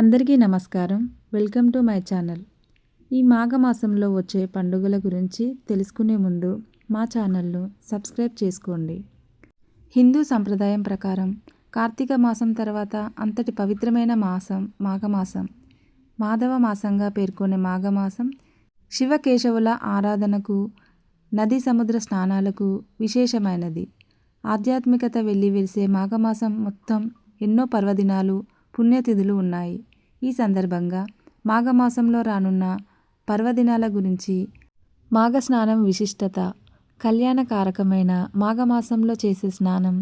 అందరికీ నమస్కారం. Welcome to my channel. ఈ మాఘమాసంలో వచ్చే పండుగల గురించి తెలుసుకునే ముందు మా ఛానల్ను సబ్స్క్రైబ్ చేసుకోండి. హిందూ సంప్రదాయం ప్రకారం కార్తీక మాసం తర్వాత అంతటి పవిత్రమైన మాసం మాఘమాసం. మాధవ మాసంగా పేర్కొనే మాఘమాసం శివకేశవుల ఆరాధనకు నది సముద్ర స్నానాలకు విశేషమైనది. ఆధ్యాత్మికత వెళ్ళి వెలిసే మాఘమాసం మొత్తం ఎన్నో పర్వదినాలు పుణ్యతిథులు ఉన్నాయి. ఈ సందర్భంగా మాఘమాసంలో రానున్న పర్వదినాల గురించి మాఘ స్నానం విశిష్టత కళ్యాణకారకమైన మాఘమాసంలో చేసే స్నానం.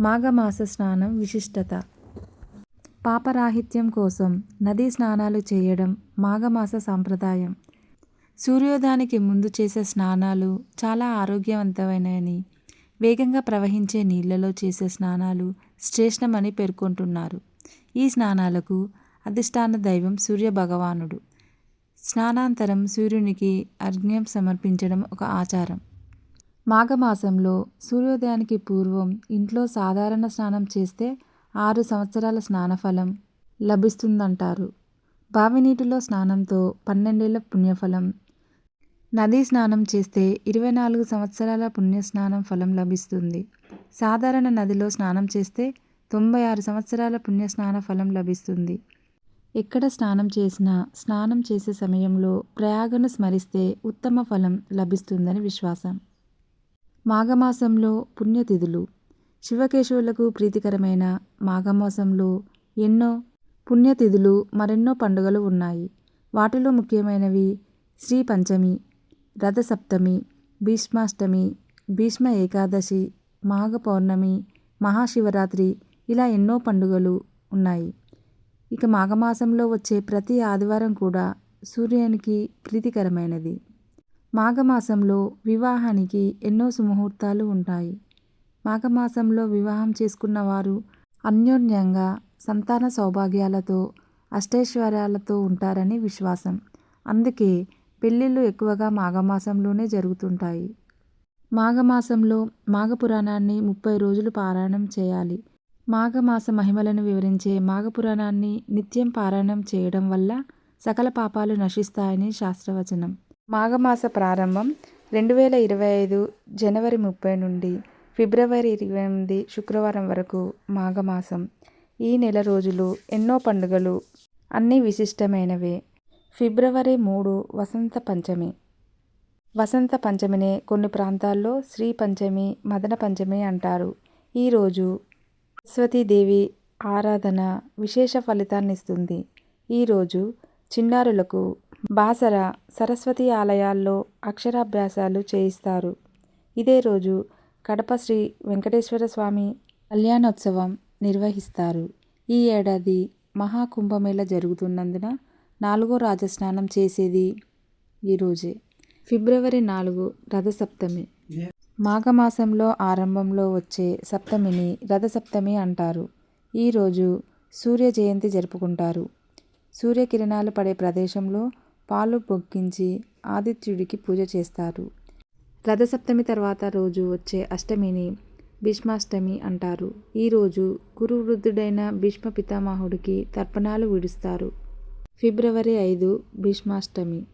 మాఘమాస స్నానం విశిష్టత. పాపరాహిత్యం కోసం నదీ స్నానాలు చేయడం మాఘమాస సాంప్రదాయం. సూర్యోదయానికి ముందు చేసే స్నానాలు చాలా ఆరోగ్యవంతమైనవి వేగంగా ప్రవహించే నీళ్ళలో చేసే స్నానాలు శ్రేష్టమని పేర్కొంటున్నారు. ఈ స్నానాలకు అధిష్టాన దైవం సూర్య భగవానుడు. స్నానాంతరం సూర్యునికి అర్ఘ్యం సమర్పించడం ఒక ఆచారం. మాఘమాసంలో సూర్యోదయానికి పూర్వం ఇంట్లో సాధారణ స్నానం చేస్తే ఆరు సంవత్సరాల స్నానఫలం లభిస్తుందంటారు. బావి నీటిలో స్నానంతో పన్నెండేళ్ళ పుణ్యఫలం. నదీ స్నానం చేస్తే ఇరవై నాలుగు సంవత్సరాల పుణ్యస్నానం ఫలం లభిస్తుంది. సాధారణ నదిలో స్నానం చేస్తే తొంభై ఆరు సంవత్సరాల పుణ్యస్నాన ఫలం లభిస్తుంది. ఎక్కడ స్నానం చేసినా స్నానం చేసే సమయంలో ప్రయాగను స్మరిస్తే ఉత్తమ ఫలం లభిస్తుందని విశ్వాసం. మాఘమాసంలో పుణ్యతిథులు. శివకేశవులకు ప్రీతికరమైన మాఘమాసంలో ఎన్నో పుణ్యతిథులు మరెన్నో పండుగలు ఉన్నాయి. వాటిలో ముఖ్యమైనవి శ్రీ పంచమి రథసప్తమి భీష్మాష్టమి భీష్మ ఏకాదశి మాఘ పౌర్ణమి మహాశివరాత్రి ఇలా ఎన్నో పండుగలు ఉన్నాయి. ఇక మాఘమాసంలో వచ్చే ప్రతి ఆదివారం కూడా సూర్యునికి ప్రీతికరమైనది. మాఘమాసంలో వివాహానికి ఎన్నో సుముహూర్తాలు ఉంటాయి. మాఘమాసంలో వివాహం చేసుకున్న వారు అన్యోన్యంగా సంతాన సౌభాగ్యాలతో అష్టైశ్వర్యాలతో ఉంటారని విశ్వాసం. అందుకే పెళ్ళిళ్ళు ఎక్కువగా మాఘమాసంలోనే జరుగుతుంటాయి. మాఘమాసంలో మాఘపురాణాన్ని ముప్పై రోజులు పారాయణం చేయాలి. మాఘమాస మహిమలను వివరించే మాఘపురాణాన్ని నిత్యం పారాయణం చేయడం వల్ల సకల పాపాలు నశిస్తాయని శాస్త్రవచనం. మాఘమాస ప్రారంభం రెండు వేల ఇరవై ఐదు జనవరి ముప్పై నుండి ఫిబ్రవరి ఇరవై ఎనిమిది శుక్రవారం వరకు మాఘమాసం. ఈ నెల రోజులు ఎన్నో పండుగలు అన్నీ విశిష్టమైనవే. ఫిబ్రవరి మూడు వసంత పంచమి. వసంత పంచమినే కొన్ని ప్రాంతాల్లో శ్రీ పంచమి మదన పంచమి అంటారు. ఈరోజు సరస్వతీదేవి ఆరాధన విశేష ఫలితాన్నిస్తుంది. ఈరోజు చిన్నారులకు బాసర సరస్వతి ఆలయాల్లో అక్షరాభ్యాసాలు చేయిస్తారు. ఇదే రోజు కడప శ్రీ వెంకటేశ్వర స్వామి కళ్యాణోత్సవం నిర్వహిస్తారు. ఈ ఏడాది మహాకుంభమేళ జరుగుతున్నందున నాలుగో రాజస్నానం చేసేది ఈరోజే ఫిబ్రవరి నాలుగు రథసప్తమి. మాఘమాసంలో ఆరంభంలో వచ్చే సప్తమిని రథసప్తమి అంటారు. ఈరోజు సూర్య జయంతి జరుపుకుంటారు. సూర్యకిరణాలు పడే ప్రదేశంలో పాలు పొక్కించి ఆదిత్యుడికి పూజ చేస్తారు. రథసప్తమి తర్వాత రోజు వచ్చే అష్టమిని భీష్మాష్టమి అంటారు. ఈరోజు గురువృద్ధుడైన భీష్మ పితామహుడికి తర్పణాలు విడుస్తారు. ఫిబ్రవరి ఐదు భీష్మాష్టమి.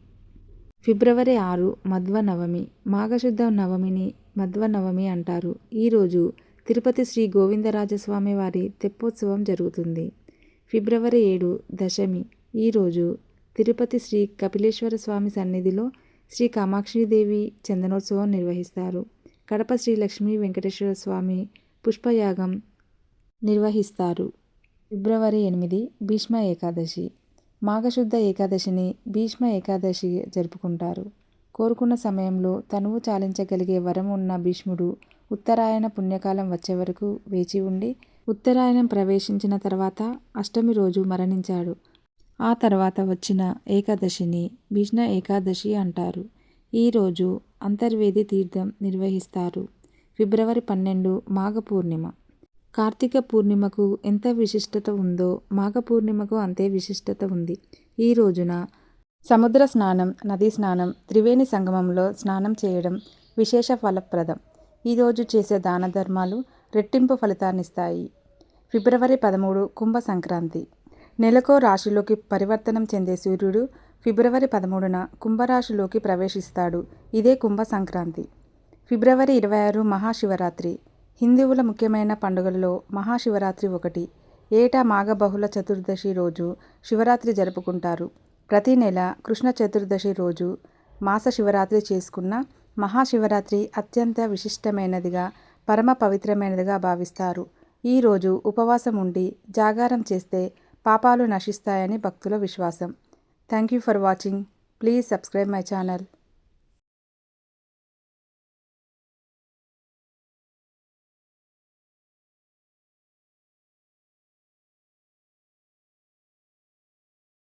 ఫిబ్రవరి ఆరు మధ్వ నవమి మాఘశుద్ధ నవమిని మధ్వ నవమి అంటారు. ఈరోజు తిరుపతి శ్రీ గోవిందరాజస్వామి వారి తెప్పోత్సవం జరుగుతుంది. ఫిబ్రవరి ఏడు దశమి ఈరోజు తిరుపతి శ్రీ కపిలేశ్వర స్వామి సన్నిధిలో శ్రీ కామాక్షిదేవి చందనోత్సవం నిర్వహిస్తారు. కడప శ్రీ లక్ష్మీ వెంకటేశ్వర స్వామి పుష్పయాగం నిర్వహిస్తారు. ఫిబ్రవరి ఎనిమిది భీష్మ ఏకాదశి. మాఘశుద్ధ ఏకాదశిని భీష్మ ఏకాదశి జరుపుకుంటారు. కోరుకున్న సమయంలో తనువు చాలించగలిగే వరం ఉన్న భీష్ముడు ఉత్తరాయణ పుణ్యకాలం వచ్చే వరకు వేచి ఉండి ఉత్తరాయణం ప్రవేశించిన తర్వాత అష్టమి రోజు మరణించాడు. ఆ తర్వాత వచ్చిన ఏకాదశిని భీష్మ ఏకాదశి అంటారు. ఈరోజు అంతర్వేది తీర్థం నిర్వహిస్తారు. ఫిబ్రవరి పన్నెండు మాఘ పూర్ణిమ కార్తీక పూర్ణిమకు ఎంత విశిష్టత ఉందో మాఘ పూర్ణిమకు అంతే విశిష్టత ఉంది. ఈ రోజున సముద్ర స్నానం నదీ స్నానం త్రివేణి సంగమంలో స్నానం చేయడం విశేష ఫలప్రదం. ఈరోజు చేసే దాన ధర్మాలు రెట్టింపు ఫలితాన్నిస్తాయి. ఫిబ్రవరి పదమూడు కుంభ సంక్రాంతి. నెలకో రాశిలోకి పరివర్తనం చెందే సూర్యుడు ఫిబ్రవరి పదమూడున కుంభరాశిలోకి ప్రవేశిస్తాడు. ఇదే కుంభ సంక్రాంతి. ఫిబ్రవరి ఇరవై ఆరు మహాశివరాత్రి. హిందువుల ముఖ్యమైన పండుగల్లో మహాశివరాత్రి ఒకటి. ఏటా మాఘబహుళ చతుర్దశి రోజు శివరాత్రి జరుపుకుంటారు. ప్రతి నెల కృష్ణ చతుర్దశి రోజు మాస శివరాత్రి చేసుకున్న మహాశివరాత్రి అత్యంత విశిష్టమైనదిగా పరమ పవిత్రమైనదిగా భావిస్తారు. ఈరోజు ఉపవాసం ఉండి జాగారం చేస్తే పాపాలు నశిస్తాయని భక్తుల విశ్వాసం. Thank you for watching. Please subscribe my channel.